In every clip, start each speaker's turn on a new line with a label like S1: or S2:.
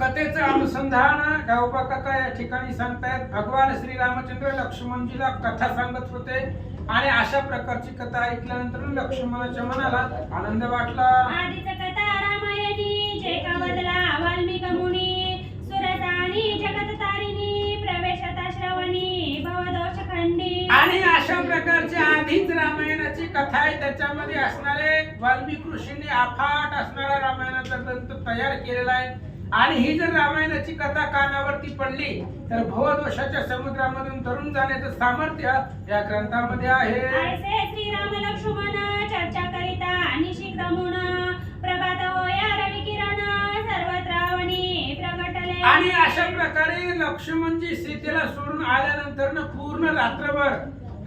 S1: कथेचं अनुसंधान गावबा काका या ठिकाणी सांगतायत भगवान श्री रामचंद्र लक्ष्मणजीला कथा सांगत होते आणि अशा प्रकारची कथा ऐकल्यानंतर लक्ष्मणाच्या मनाला आनंद वाटला.
S2: कथा
S1: आहे त्याच्यामध्ये असणारे वाल्मिक ऋषींनी अफाट असणारा रामायणाचा ग्रंथ तयार केलेला आहे. आणि ही जर रामायणाची कथा कानावरती पडली तर भवदोषाच्या समुद्रामधून तरुण जाण्याचं सामर्थ्य या ग्रंथामध्ये आहे.
S2: श्रीराम लक्ष्मण चर्चा करिता रावणी प्रगटले
S1: आणि अशा प्रकारे लक्ष्मणजी सीतेला सोडून आल्यानंतर पूर्ण रात्रभर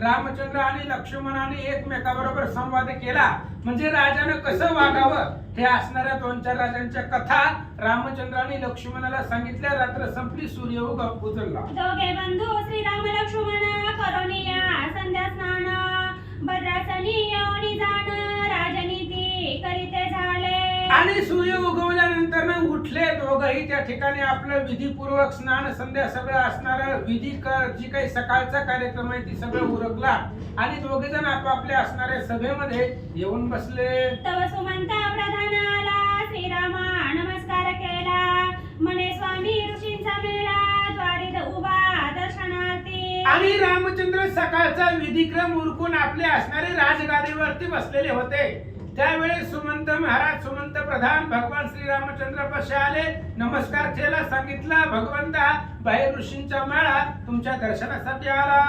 S1: रामचंद्र आणि लक्ष्मणाने एकमेकाबरोबर संवाद केला. म्हणजे राजानं कसं वागावं? हे असणाऱ्या दोन चार राजांच्या कथा रामचंद्राने लक्ष्मणाला सांगितल्या. रात्र संपली सूर्य उगम उजळला. दोघही त्या ठिकाणी आपलं विधीपूर्वक स्नान संध्या सगळं असणार विधी जी काही सकाळचा कार्यक्रम आहे ती सगळं उरकला. आणि दोघे जण आपापल्या असणाऱ्या सभेमध्ये येऊन बसले.
S2: तव सुमंता प्रधान आला श्रीरामा नमस्कार केला. म्हणे स्वामी ऋषींचा मेळा द्वारीत उभा दर्शनार्थी.
S1: आणि रामचंद्र सकाळचा विधिक्रम उरकून आपले असणारे राजगादीवरती बसलेले होते. त्यावेळेस सुमंत महाराज सुमंत प्रधान भगवान श्री रामचंद्र पाशी आले? नमस्कार केला सांगितलं भगवंता बाहेर ऋषींचा मेळा तुमच्या दर्शनासाठी आला.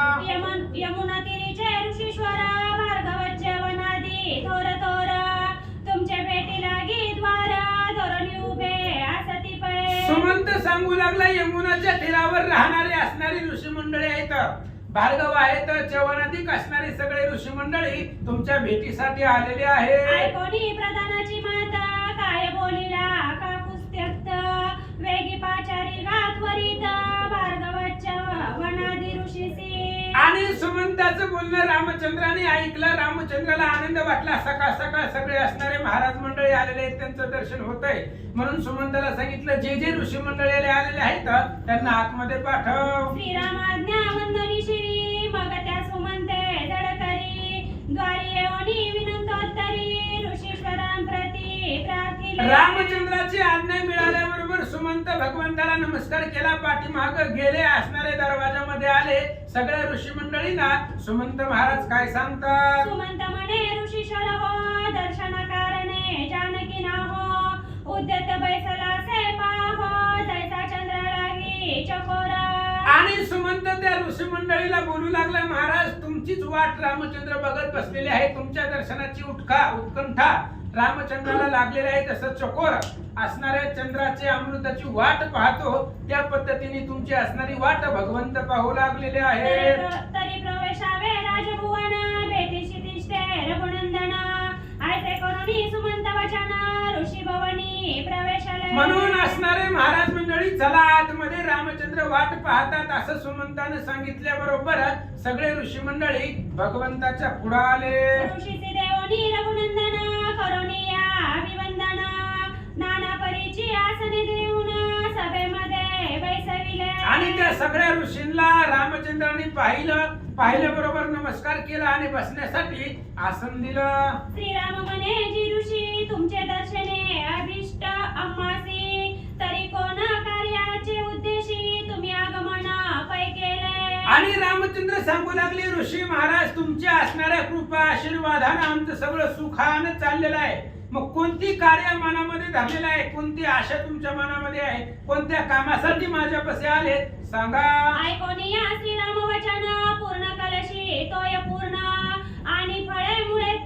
S2: यमन तिरीचे ऋषीश्वर वनादी थोर थोर तुमचे भेटी लागी द्वार धोरणी उभे
S1: सुमंत सांगू लागला यमुनाच्या तीरावर राहणारे असणारी ऋषी मंडळी आहेत. भार्गव आहेत चवनाधिक असणारी सगळे ऋषी मंडळी तुमच्या भेटीसाठी आलेले आहे
S2: कोणी प्रधानाची माता काय बोलिला का पुस्तक्त वेगी पाचारी गात्वरित भार्गवच्च वनादी ऋषीसी
S1: आणि सुमंताचं बोलणं रामचंद्राने ऐकलं. रामचंद्राला आनंद वाटला. सकाळ सकाळ सगळे असणारे महाराज मंडळी आलेले आहेत. त्यांचं दर्शन होतंय. म्हणून सुमंताला सांगितलं जे जे ऋषी मंडळी आलेले आहेत त्यांना आतमध्ये पाठव.
S2: श्रीरामाज्ञा वंदनी शिरी मग त्या सुमंते जडकरी द्वारी येऊनी विनंतोत्तरी ऋषीश्वरांप्रती प्रार्थिले
S1: रामचंद्राची आज्ञा मिळाल्याबरोबर सुमंत भगवंताला नमस्कार केला पाठीमाग गेले असणारे दरवाजामध्ये आले सगळ्या ऋषी मंडळींना. सुमंत महाराज काय सांगतात?
S2: सुमंत म्हणे ऋषीश्वर हो दर्शन कारणे जानकी ना हो उद्यत बैसला से पाहो जैसा चंद्र लागी चकोरा.
S1: आणि सुमंत त्या ऋषी मंडळीला बोलू लागला महाराज तुमचीच वाट रामचंद्र बघत बसलेले आहे तुमच्या दर्शनाची उठका उत्कंठा रामचंद्राला लागलेले आहे तसं चकोर असणाऱ्या चंद्राची अमृताची वाट पाहतो. त्या पद्धतीने तुमची असणारी वाट भगवंत पाहू लागलेले
S2: तरी
S1: आहेत.
S2: प्र- तरी प्रवेशावे राजभुवन भेटीशी तिष्ठे रघुनंदन. ऐसे करुणी सुमंत वचन ऋषी भवनी प्रवेशाले.
S1: म्हणून असणारे महाराज मंडळी चला आतमध्ये रामचंद्र वाट पाहतात असं सुमंताने सांगितल्याबरोबर सगळे ऋषी मंडळी भगवंताच्या पुढे आले.
S2: ऋषीचे देवनी रघुनंदन. करुणिया अभिवंदन. नाना परीची आसने देऊन सभेमध्ये बैसविले.
S1: आणि त्या सगळ्या ऋषींना रामचंद्राने पाहिलं पाहिलं बरोबर नमस्कार केला आणि बसण्यासाठी आसन दिलं.
S2: श्रीराम म्हणे जी ऋषी तुमचे दर्शने अभिष्ट अम्मासी. तरी कोण
S1: आणि रामचंद्र सांगू लागले ऋषी महाराज तुमच्या असणाऱ्या कृपा आशीर्वादानं आमचं सगळं सुखानं चाललेलं आहे. मग कोणती कार्य मनामध्ये धरलेलं आहे? कोणती आशा तुमच्या मनामध्ये आहे? कोणत्या कामासाठी माझ्यापाशी आले सांगा.
S2: ऐकोनिया श्रीराम वचन पूर्ण कलशी तोय पूर्ण. आणि फळे मुळे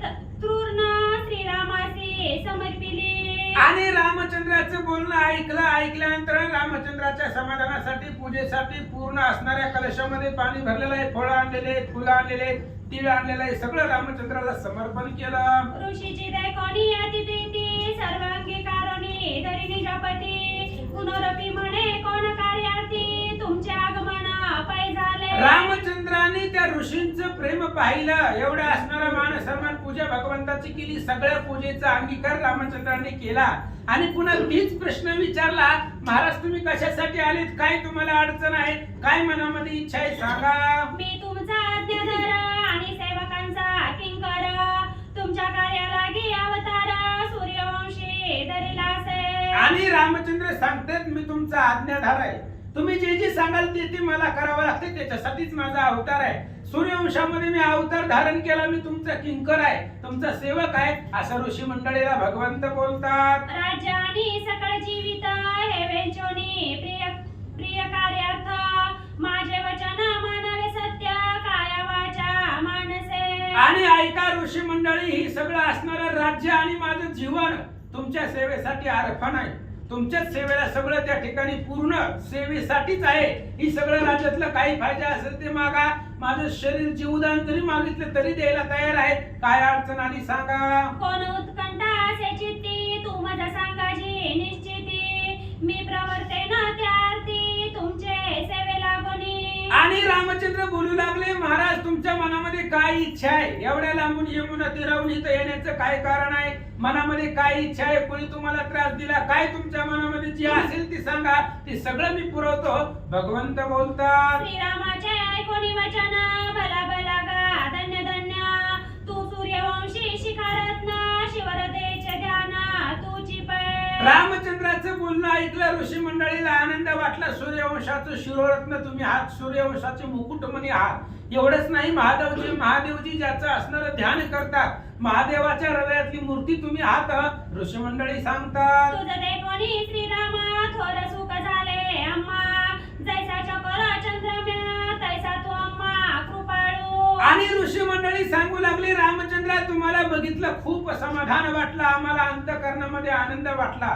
S2: तृर्ण श्रीरामासी समर्पिली.
S1: आणि रामचंद्राचं बोलणं ऐकलं ऐकल्यानंतर रामचंद्राच्या समाधानासाठी पूजेसाठी पूर्ण असणाऱ्या कलशामध्ये पाणी भरलेलं आहे फळं आणलेले आहेत फुलं आणलेले आहेत तीळ आणलेलं आहे सगळं रामचंद्राला समर्पण केलं.
S2: ऋषीची दैकोनी अति प्रीती सर्वांगी कारुणी धरिणी जपती पुनरपी म्हणे कोण कार्यार्थी तुमच्या आगमन पै झाले
S1: ऋषींचं प्रेम पाहिलं. एवढं असणारा मान सन्मान पूजा भगवंताची केली. सगळ्या पूजेचा अंगीकार रामचंद्रांनी केला. आणि पुन्हा तीच प्रश्न विचारला महाराज तुम्ही कशासाठी आलेत? काय तुम्हाला अडचण आहे? काय मनामध्ये इच्छा आहे? सांगा.
S2: मी तुमचा आज्ञाधार आणि सेवकांचा किंकर तुमच्या कार्यालागी अवतार. सूर्यवंशी
S1: आणि रामचंद्र सांगतात मी तुमचा आज्ञाधार आहे. तुम्ही जे जे सांगाल ते ते मला करावं लागते त्याच्यासाठीच माझा अवतार आहे. सूर्यवंशामध्ये मी अवतार धारण केला मी तुमचा किंकर आहे तुमचा सेवक आहे असं ऋषी मंडळीला भगवंत बोलतात.
S2: आणि सकळ जीवित हे वेंचोनी प्रिय प्रिय कार्यार्थ. माझे वचन मानवे सत्य काय वाचा मानसे.
S1: आणि ऐका ऋषी मंडळी ही सगळं असणारं राज्य आणि माझं जीवन तुमच्या सेवेसाठी अर्पण आहे तुमच्याच सेवेला सगळं त्या ठिकाणी पूर्ण सेवेसाठीच आहे. ही सगळं राज्यातलं काही फायदा असेल ते मागा. माझं शरीर जीवदान जरी मागितलं तरी द्यायला तयार आहे. काय अडचण आली सांगा.
S2: कोण उत्कंठा असे चित्ती तू माझा सांगाजी निश्चिती. मी प्रवर्ते ना त्या.
S1: आणि रामचंद्र बोलू लागले महाराज तुमच्या मनामध्ये काय इच्छा आहे? एवढ्या लांबून यमुना तीरावून इथं येण्याचं काय कारण आहे? मनामध्ये काय इच्छा आहे? कोणी तुम्हाला त्रास दिला? काय तुमच्या मनामध्ये जी असेल ती सांगा. ती सगळं मी पुरवतो. भगवंत बोलतात.
S2: श्रीरामाच्या ऐकोनी
S1: रामचंद्राचं बोलणं ऐकलं ऋषी मंडळीला आनंद वाटला. सूर्यवंशाचं शिरोरत्न तुम्ही आहात. सूर्यवंशाचे मुकुटमणी आहात. एवढंच नाही महादेवजी महादेवजी ज्याचं असणारं ध्यान करतात महादेवाच्या हृदयातली मूर्ती तुम्ही आहात ऋषी मंडळी सांगतात.
S2: श्रीरामा थोर सुख झाले अम्मा. जैसा चंद्र चंद्रम्या तैसा तू अम्मा कृपाळू
S1: आणि ऋषी मंडळी सांगू लागले रामचंद्र तुम्हाला बघितलं खूप समाधान वाटलं आम्हाला अंतकरणामध्ये आनंद वाटला.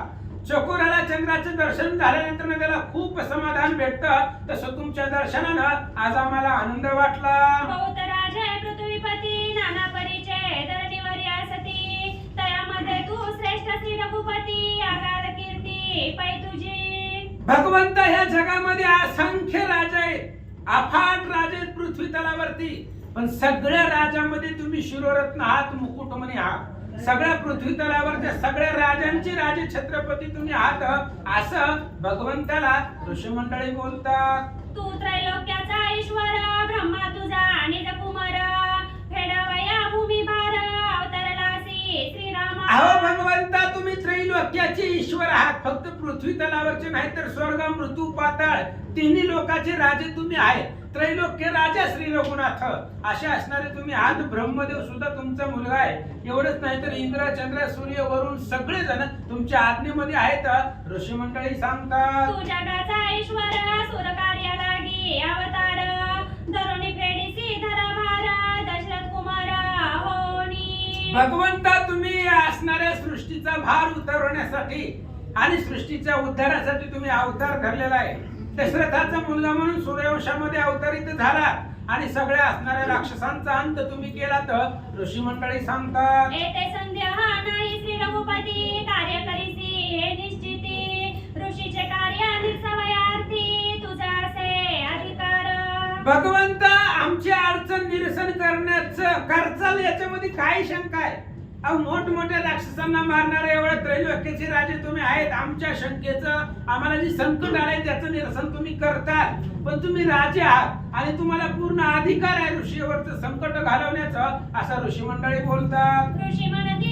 S1: चकोराला चंद्राचं दर्शन झाल्यानंतर त्याला खूप समाधान भेटतं. तसं तुमच्या दर्शनानं आज आम्हाला आनंद वाटला. भगवंत ह्या जगामध्ये असंख्य राजा आहेत. अफाट राजे आहेत पृथ्वी तलावरती पण सगळ्या राजामध्ये तुम्ही शिरोरत्न आहात म्हणे आहात. सगळ्या पृथ्वी तलावरच्या सगळ्या राजांचे राजे छत्रपती तुम्ही आहात. असं भगवंताला ऋषी मंडळी बोलतात.
S2: तू त्रैलोक्याचा ईश्वर ब्रह्मा तुझा आणि कुमार
S1: अहो भगवंता तुम्ही त्रैलोक्याचे ईश्वर आहात. फक्त पृथ्वी तलावरचे नाही तर स्वर्ग मृत्यू पाताळ तिन्ही लोकाचे राजे तुम्ही आहे त्रैलोक्य राजा श्री रघुनाथ. असे असणारे तुम्ही आज ब्रह्मदेव सुद्धा तुमचा मुलगा आहे. एवढंच नाही तर इंद्र चंद्र सूर्य वरून सगळे जण तुमच्या आज्ञेमध्ये आहेत. ऋषी मंडळी सांगतात भगवंता तुम्ही असणाऱ्या सृष्टीचा भार उतरवण्यासाठी आणि सृष्टीच्या उद्धारासाठी तुम्ही अवतार धरलेला आहे. दशरथाचा मुलगा म्हणून सूर्यवंशामध्ये अवतरित झाला आणि सगळ्या असणाऱ्या राक्षसांचा अंत तुम्ही केला तर ऋषी मंडळी सांगतात
S2: संध्या कार्य करीसी हे निश्चिती. ऋषीचे कार्य आणि सवयार्थी.
S1: भगवंता आमची अडचण निरसन करण्याचं करचाल याच्यामध्ये काय शंका आहे? अहो मोठमोठ्या राक्षसांना मारणारे एवढं त्रैलोक्याचे राजे तुम्ही आहेत. आमच्या शंकेचं आम्हाला जे संकट आलंय त्याचं निरसन तुम्ही करतात पण तुम्ही राजे आहात आणि तुम्हाला पूर्ण अधिकार आहे ऋषीवरचं संकट घालवण्याचं असं ऋषी मंडळी बोलतात.
S2: ऋषी म्हणते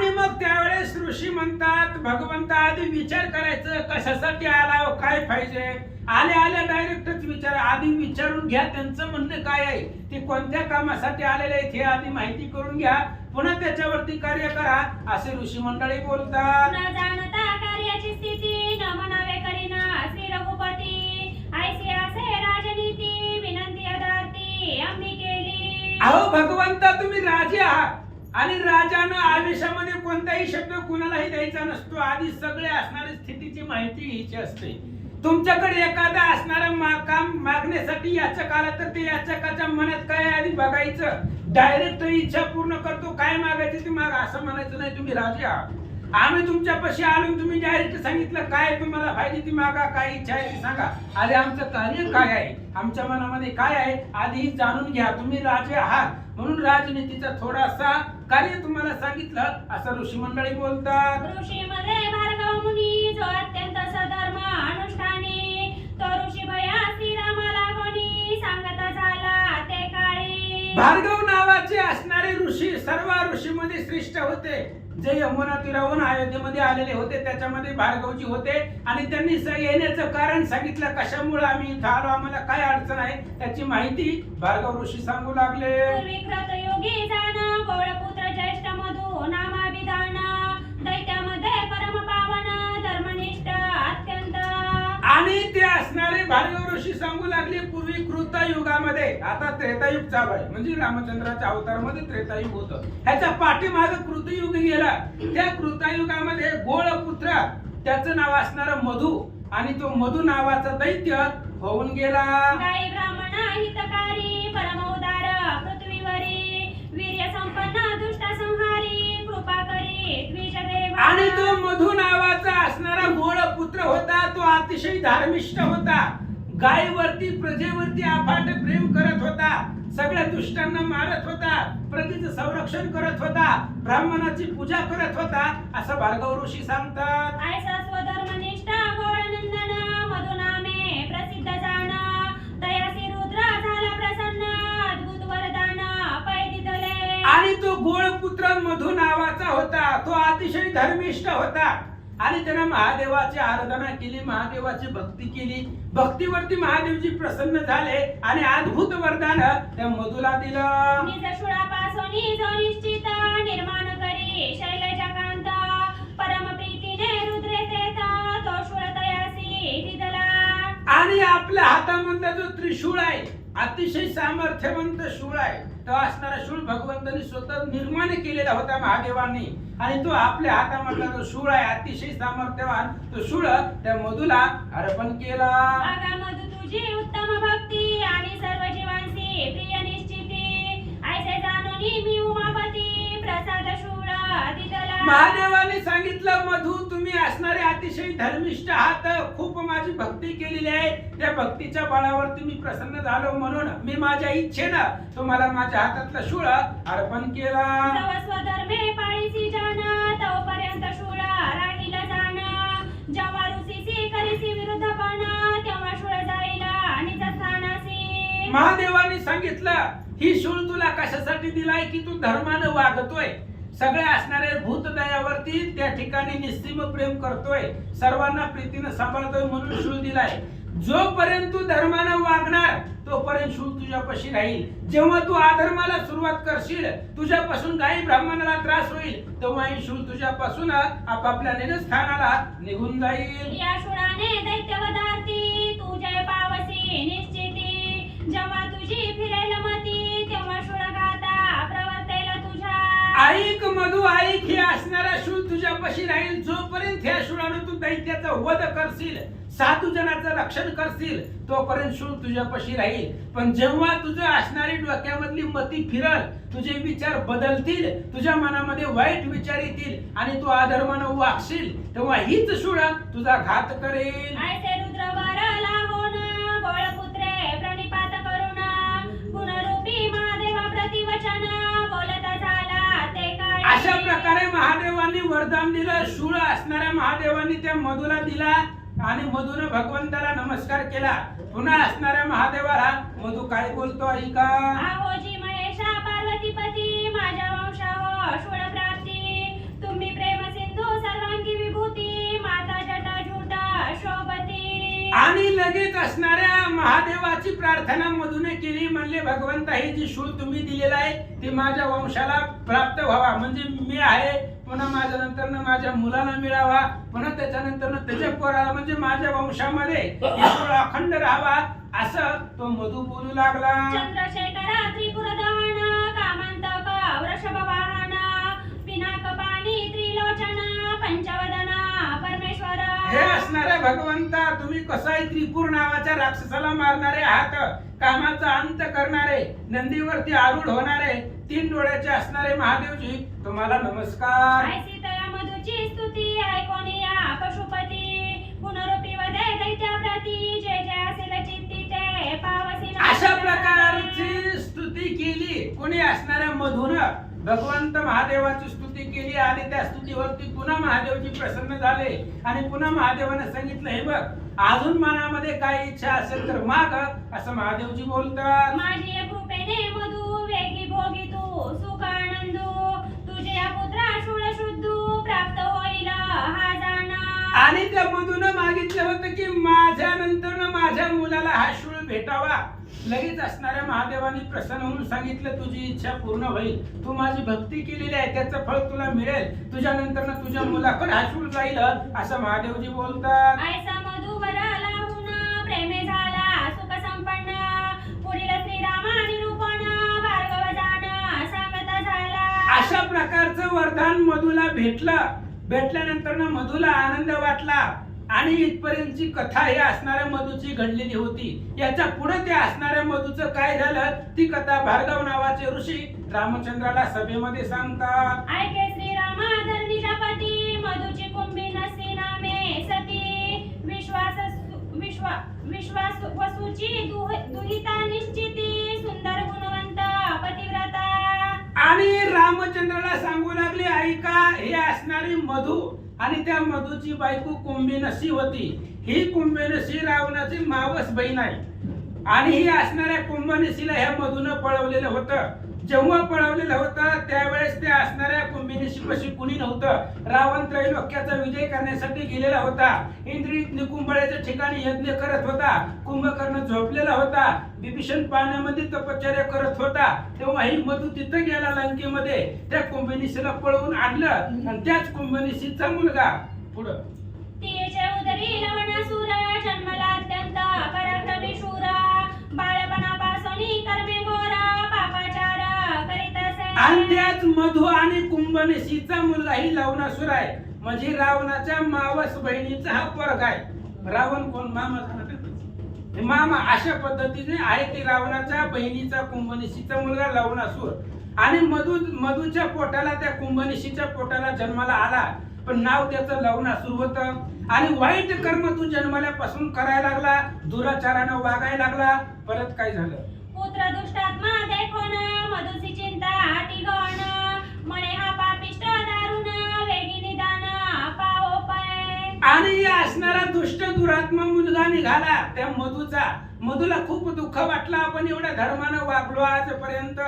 S1: आणि मग त्यावेळेस ऋषी म्हणतात भगवंता आधी विचार करायचं कशासाठी आला हो, काय पाहिजे? आले आले डायरेक्टच विचार आधी विचारून घ्या त्यांचं म्हणणं काय आहे? ते कोणत्या कामासाठी आलेले आहेत हे आधी माहिती करून घ्या. पुन्हा त्याच्यावरती कार्य करा. असे ऋषी मंडळी बोलतात.
S2: न जाणता कार्याची स्थिती न म्हणावे करीना श्री रघुपती. ऐसी असे राजनीती विनंती आम्ही केली.
S1: अहो भगवंता तुम्ही राजे आहात. आणि राजानं आदेशामध्ये कोणताही शब्द कुणालाही द्यायचा नसतो. आधी सगळे असणारी स्थितीची माहिती घ्यायची असते. तुमच्याकडे एखादा असणारा मा- काम मागण्यासाठी याचक आला तर ते याचकाच्या मनात काय आधी बघायचं. डायरेक्ट इच्छा पूर्ण करतो. काय मागायची ती माग. असं म्हणायचं नाही तुम्ही राजे. आहात आम्ही तुमच्यापाशी आलो तुम्ही डायरेक्ट सांगितलं. काय तुम्हाला पाहिजे ती मागा. काय इच्छा आहे ती सांगा. आधी आमचं कार्य काय आहे? आमच्या मनामध्ये काय आहे? आधी जाणून घ्या. तुम्ही राजे आहात. म्हणून राजनीतीचा थोडासा कार्य तुम्हाला सांगितलं असं ऋषी मंडळी बोलतात.
S2: ऋषी मध्ये भार्गव मुनी जो अत्यंत सधर्म अनुष्ठानी तो ऋषी भया श्रीरामाला कोणी सांगता झाला ते काळी.
S1: भार्गव नावाचे असणारे ऋषी सर्व ऋषीमध्ये श्रेष्ठ होते. जे यमुना तीरावरून अयोध्येमध्ये आलेले होते त्याच्यामध्ये भार्गवजी होते. आणि त्यांनी येण्याचं कारण सांगितलं कशामुळे आम्ही इथं आलो आम्हाला काय अडचण आहे त्याची माहिती भार्गव ऋषी सांगू लागले. असणारे भार्गव ऋषी सांगू लागले पूर्वी कृत युगामध्ये आता त्रेतायुग चालू आहे. म्हणजे रामचंद्राच्या अवतारामध्ये त्रेतायुग होतं. ह्याच्या पाठीमाग कृतयुग गेला. त्या कृतयुगामध्ये गोळपुत्र त्याचं नाव असणार मधु. आणि तो मधु नावाचा दैत्य होऊन गेला.
S2: पृथ्वीवरी वीर्य संपन्न दुष्ट संहार
S1: आणि तो मधु नावाचा असणारा गोळपुत्र होता तो अतिशय धार्मिष्ट होता. गायीवरती प्रजेवरती अफाट प्रेम करत होता. सगळ्या दुष्टांना मारत होता प्रजेचं संरक्षण करत होता ब्राह्मणाची पूजा करत होता असं भार्गव ऋषी सांगतात. आणि तो गोळपुत्र मधु नावाचा होता तो अतिशय धर्मिष्ठ होता. आणि त्यानं महादेवाची आराधना केली महादेवाची भक्ती केली. भक्तीवरती महादेवजी प्रसन्न झाले आणि अद्भुत वरदान त्या मधुला दिलं.
S2: निर्माण करी शैलजा कांत परम प्रीतीने रुद्रे तो दिदला
S1: आणि आपल्या हातामधला जो त्रिशूळ आहे अतिशय सामर्थ्यवंत शूळ आहे. तो असणारा शूळ भगवंतांनी स्वतः निर्माण केलेला होता महादेवांनी. आणि तो आपल्या हातामधला जो शूळ आहे अतिशय सामर्थ्यवान तो शूळ त्या मधुला अर्पण केला.
S2: तुझी उत्तम भक्ती आणि सर्व जीवांची प्रिय निश्चिती. ऐसे जाणून मी उमापती प्रसाद शूळ
S1: महादेवाने सांगितलं मधु तुम्ही असणारे अतिशय धर्मिष्ठ आहात. खूप माझी भक्ती केलेली आहे. त्या भक्तीच्या बळावरती मी प्रसन्न झालो म्हणून मी माझ्या इच्छेनं तुम्हाला माझ्या हातातला शूळ अर्पण केला. महादेवाने सांगितलं ही शूळ तुला कशासाठी दिलाय की तू धर्मानं वागतोय? सगळ्या असणाऱ्या भूतदयावरती त्या ठिकाणी निस्सीम प्रेम करतोय. सर्वांना प्रीतीनं सांभाळतोय म्हणून शूल दिलाय. जोपर्यंत तू धर्मानं वागणार तोपर्यंत शूल तुझ्यापाशी राहील. जेव्हा तू आधर्माला सुरुवात करशील तुझ्यापासून काही ब्राह्मणाला त्रास होईल तेव्हा ही शूळ तुझ्यापासून आपापल्या निजस्थानाला निघून जाईल.
S2: या शूळाने दैत्यवदार्ती तुझे पावसी निश्चिती. जेव्हा तुझी फिरे
S1: ऐक मधु ऐक हे असणारा शूळ तुझ्यापाशी राहील. जोपर्यंत ह्या शूळानं तू दैत्याचा वध करशील साधू जनाचं रक्षण करशील तोपर्यंत शूळ तुझ्यापाशी राहील. पण जेव्हा तुझं असणारी डोक्यामधली मती फिरल तुझे विचार बदलतील तुझ्या मनामध्ये वाईट विचार येतील आणि तू अधर्मानं वागशील तेव्हा हीच शूळ तुझा घात करेल.
S2: प्रतिवचना.
S1: अशा प्रकारे महादेवांनी वरदान दिलं शूळ असणाऱ्या महादेवांनी त्या मधुला दिला आणि मधुनं भगवंताला नमस्कार केला. पुन्हा असणाऱ्या महादेवाला मधु काय बोलतो ऐका
S2: आहोजी महेशा पार्वतीपती माझ्या वंशाव शूळ प्राप्ती. तुम्ही प्रेम सिंधू सर्वांगी विभूती माता जटा झुटा शोभती
S1: आणि लगेच असणाऱ्या महादेवाची प्रार्थना केली म्हणले भगवंता हे जी शूळ तुम्ही दिलेला आहे ते माझ्या वंशाला प्राप्त व्हावा. म्हणजे मी आहे पुन्हा माझ्या नंतर माझ्या मुलाला मिळावा पुन्हा त्याच्यानंतर त्याच्या पोराला म्हणजे माझ्या वंशामध्ये अखंड राहावा असं तो मधु बोलू लागला.
S2: चंद्रशेखर त्रिपुर दहन वृषभ वाहन पिनाक पाणी त्रिलोचन पंचवदन
S1: हे असणाऱ्या भगवंता तुम्ही कसाही त्रिपूर नावाच्या राक्षसाला मारणारे आहात कामाचा अंत करणारे नंदीवरती आरूढ होणारे तीन डोळ्याचे असणारे महादेवजी तुम्हाला नमस्कार. अशा प्रकारची स्तुती केली कोणी असणाऱ्या मधुन भगवंत महादेवाची स्तुती केली आणि त्या स्तुतीवरती पुन्हा महादेवजी प्रसन्न झाले. आणि पुन्हा महादेवाने सांगितलं हे बघ अजून मनामध्ये काय इच्छा असेल तर माग असं महादेवजी बोलतात.
S2: माझे कृपेने मधु वेगी भोगी तू सुख आनंदू तुझे पुत्रा शुळ प्राप्त
S1: आणि त्या मधून मागितलं होतं की माझ्या नंतर माझ्या मुलाला हा शूळ भेटावा. लगेच असणाऱ्या महादेवानी प्रसन्न होऊन सांगितलं तुझी इच्छा पूर्ण होईल. तू माझी भक्ती केलेली आहे त्याचं फळ तुला मिळेल. तुझ्या नंतर तुझ्या मुलाकडे हा शूळ जाईल असं महादेवजी बोलतात. अशा प्रकारचं वरदान मधुला भेटलं. भेटल्यानंतर ना मधुला आनंद वाटला. आणि इथपर्यंतची कथा ही असणाऱ्या मधूची घडलेली होती. याच्यापुढे ते असणाऱ्या मधूचं काय झालं ती कथा भार्गव नावाचे ऋषी रामचंद्राला सभेमध्ये सांगतात.
S2: ऐके श्रीरामा धरणीजापती मधुची कुंभी नसी नामे सती. विश्वास विश्वा विश्वास वसूची दुह- दुहिता निश्चिती सुंदर गुणवंत पतिव्रता.
S1: आणि रामचंद्राला सांगू लागले ऐका हे असणारी मधू आणि त्या मधूची बायको कुंभिनसी होती. ही कुंभिनसी रावणाची मावस बहीण आहे. आणि ही असणाऱ्या कुंभनिशीला ह्या मधून पळवलेलं होतं. जेव्हा पळवलेलं होतं त्यावेळेस त्या असणाऱ्या कुंभिनीशी पशी कुणी नव्हतं. रावण त्रैलोक्याचा विजय करण्यासाठी गेलेला होता. इंद्रिय निकुंभळ्याच्या ठिकाणी यज्ञ करत होता. कुंभकर्ण झोपलेला होता. विभीषण पाण्यामध्ये तपश्चर्या करत होता. तेव्हा ही मधू तिथं गेला लंकेमध्ये. त्या कुंभनिशीला पळवून आणलं आणि त्याच कुंभनिशीचा मुलगा पुढं.
S2: तिचे उदरी लवणासुरा जन्मला अत्यंत पराक्रमी शूरा बाळ
S1: आणि त्याच मधु आणि कुंभनिशीचा मुलगा ही लवणासूर आहे. म्हणजे रावणाच्या मावस बहिणीचा हा पोरगा आहे. रावण कोण? मामा झाला मामा अशा पद्धतीने आहे ते रावणाच्या बहिणीचा कुंभनिशीचा मुलगा लवणासूर. आणि मधु मधूच्या पोटाला त्या कुंभनिशीच्या पोटाला जन्माला आला. पण नाव त्याचं लवणासूर होतं. आणि वाईट कर्म तू जन्माल्यापासून करायला लागला. दुराचारानं वागायला लागला. परत काय झालं?
S2: दुष्टात्मा देखोन चिंता हाती गण मने हा पापिष्ट दारुण वेगी निदान
S1: आणि असणारा दुष्ट दुरात्मा मुलगा निघाला. त्या मधूचा मधूला खूप दुःख वाटलं. आपण एवढ्या धर्मानं वागलो आजपर्यंत.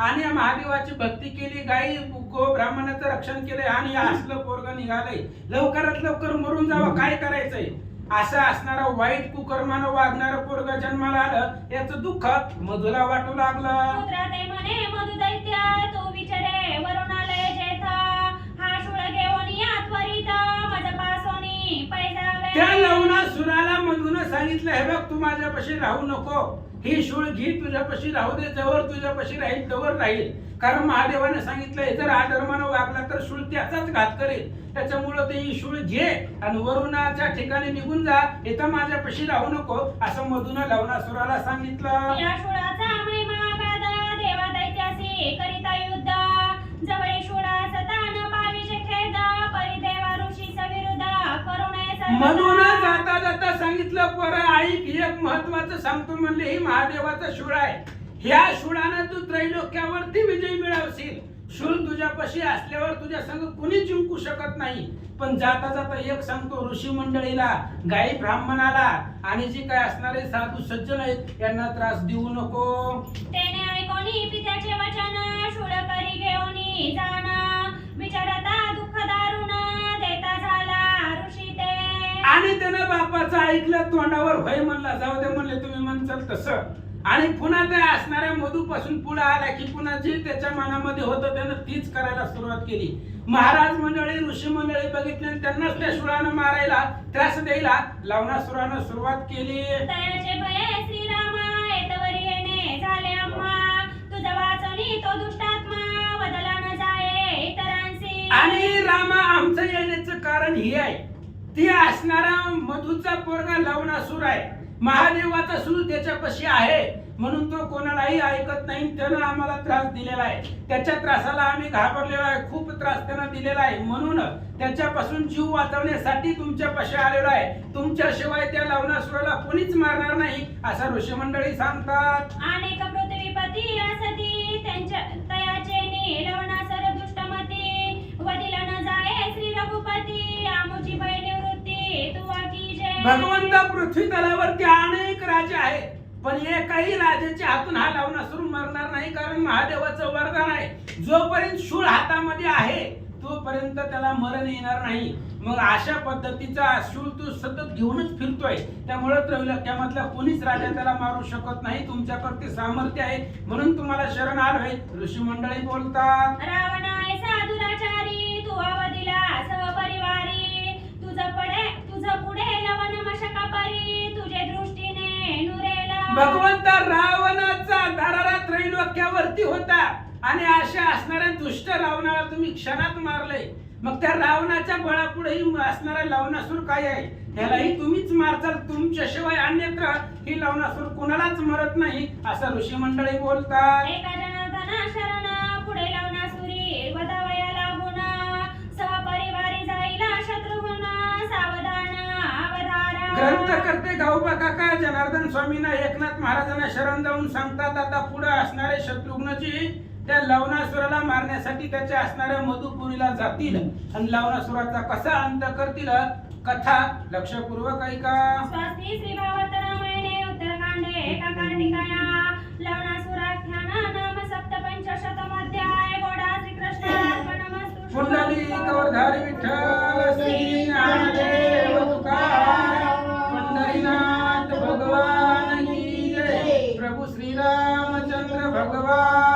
S1: आणि या महादेवाची भक्ती केली. गाई गो ब्राह्मणाचं रक्षण केलंय. आणि असलं पोरग निघालंय. लवकरात लवकर मरून जावं. काय करायचंय? असं असणारा वाईट कुकर्मानं वागणारं पोरग जन्माला आलं याचं दुःख मधुला वाटू लागलं.
S2: हा
S1: त्या लवणासुराला मधून सांगितलं हे बघ तू माझ्यापाशी राहू नको. ही शूळ घी तुझ्यापाशी राहू दे जवळ तुझ्यापाशी राहील जवळ राहील. कारण महादेवाने सांगितलंय जर आधर्मानं वागला तर शूळ त्याचाच घात करेल. त्याच्यामुळं ते ही शूळ घे आणि वरुणाच्या ठिकाणी निघून जा. इथं माझ्यापाशी राहू नको असं मधून लवणासुराला सांगितलं.
S2: म्हणूनच
S1: म्हणून जाता जाता सांगितलं पोरं ऐक एक महत्वाचं सांगतो म्हणले ही महादेवाचा शूळ आहे. ह्या शूळानं तू त्रैलोक्यावरती विजय मिळवशील. शूळ तुझ्यापाशी असल्यावर तुझ्या संग कुणी जिंकू शकत नाही. पण जाता जाता एक सांगतो ऋषी मंडळीला गायी ब्राह्मणाला आणि जे काय असणारे साधू सज्जन आहेत यांना त्रास देऊ नको.
S2: तेने ऐकोनी पित्याचे वचन शूळ करी
S1: बापाचं ऐकलं तोंडावर होय म्हणला जाऊ दे म्हणले तुम्ही म्हणसाल तसं. आणि पुन्हा त्या असणाऱ्या मधूपासून पुढे आला की पुन्हा जे त्याच्या मनामध्ये होतं त्यानं तीच करायला सुरुवात केली. महाराज मंडळी ऋषी मंडळी बघितले त्यांनाच त्या सुरानं मारायला त्रास द्यायला लावणासुरानं सुरुवात केली. आणि रामा आमचं येण्याचं कारण हे आहे. ती असणारा मधूचा पोरगा लवणासूर आहे. महादेवाचा सूर त्याच्यापाशी आहे. म्हणून तो कोणालाही ऐकत नाही. त्यानं आम्हाला त्रास दिलेला आहे. त्याच्या त्रासाला आम्ही घाबरलेलो आहे. खूप त्रास त्यानं दिलेला आहे. म्हणून त्याच्यापासून जीव वाचवण्यासाठी तुमच्यापाशी आलेलो आहे. तुमच्याशिवाय त्या लवणासुराला कोणीच मारणार नाही असं ऋषी मंडळी सांगतात. भगवंत पृथ्वी तलावरती अनेक राजे आहेत. पण एकाही राजाच्या हातून हा लावणासूर मरणार नाही कारण महादेवाचं वरदान आहे. जोपर्यंत शूळ हातामध्ये आहे तोपर्यंत त्याला मरण येणार नाही. मग अशा पद्धतीचा शूळ तू सतत घेऊनच फिरतोय. त्यामुळे त्रैलोक्यामधला कोणीच राजा त्याला मारू शकत नाही. तुमच्याकडे ते सामर्थ्य आहे. म्हणून तुम्हाला शरण आलोय. ऋषी मंडळी बोलतात
S2: पडे तुझं पुढे लवन मशका परी तुझे दृष्टीने नुरेला.
S1: भगवंत रावणाचा दरारा त्रैलोक्यावरती होता. आणि अशा असणाऱ्या दुष्ट रावणाला तुम्ही क्षणात मारले मग त्या रावणाच्या बळापुढेही असणारा लवणासूर काय आहे? ह्यालाही तुम्हीच मारचाल तुमच्याशिवाय अन्यत्र ही लवणासूर कुणालाच मरत नाही असं ऋषी मंडळी बोलतात.
S2: एका जनार्दना शरण पुढे लावणासुरी अवधारा
S1: ग्रंथ करते गावबा काका जनार्दन स्वामींना एकनाथ महाराजांना शरण जाऊन सांगतात आता पुढे असणारे शत्रुघ्नजी त्या लवणासुराला मारण्यासाठी त्याच्या असणाऱ्या मधुपुरीला जातील. आणि लवणासुराचा कसा अंत करतील? कथा लक्षपूर्वक ऐका.
S2: स्वस्ति श्री उत्तरकांडे एका कार्तिकाया लवणासुराख्यान नाम गोडा
S1: विठ्ठल श्री 那个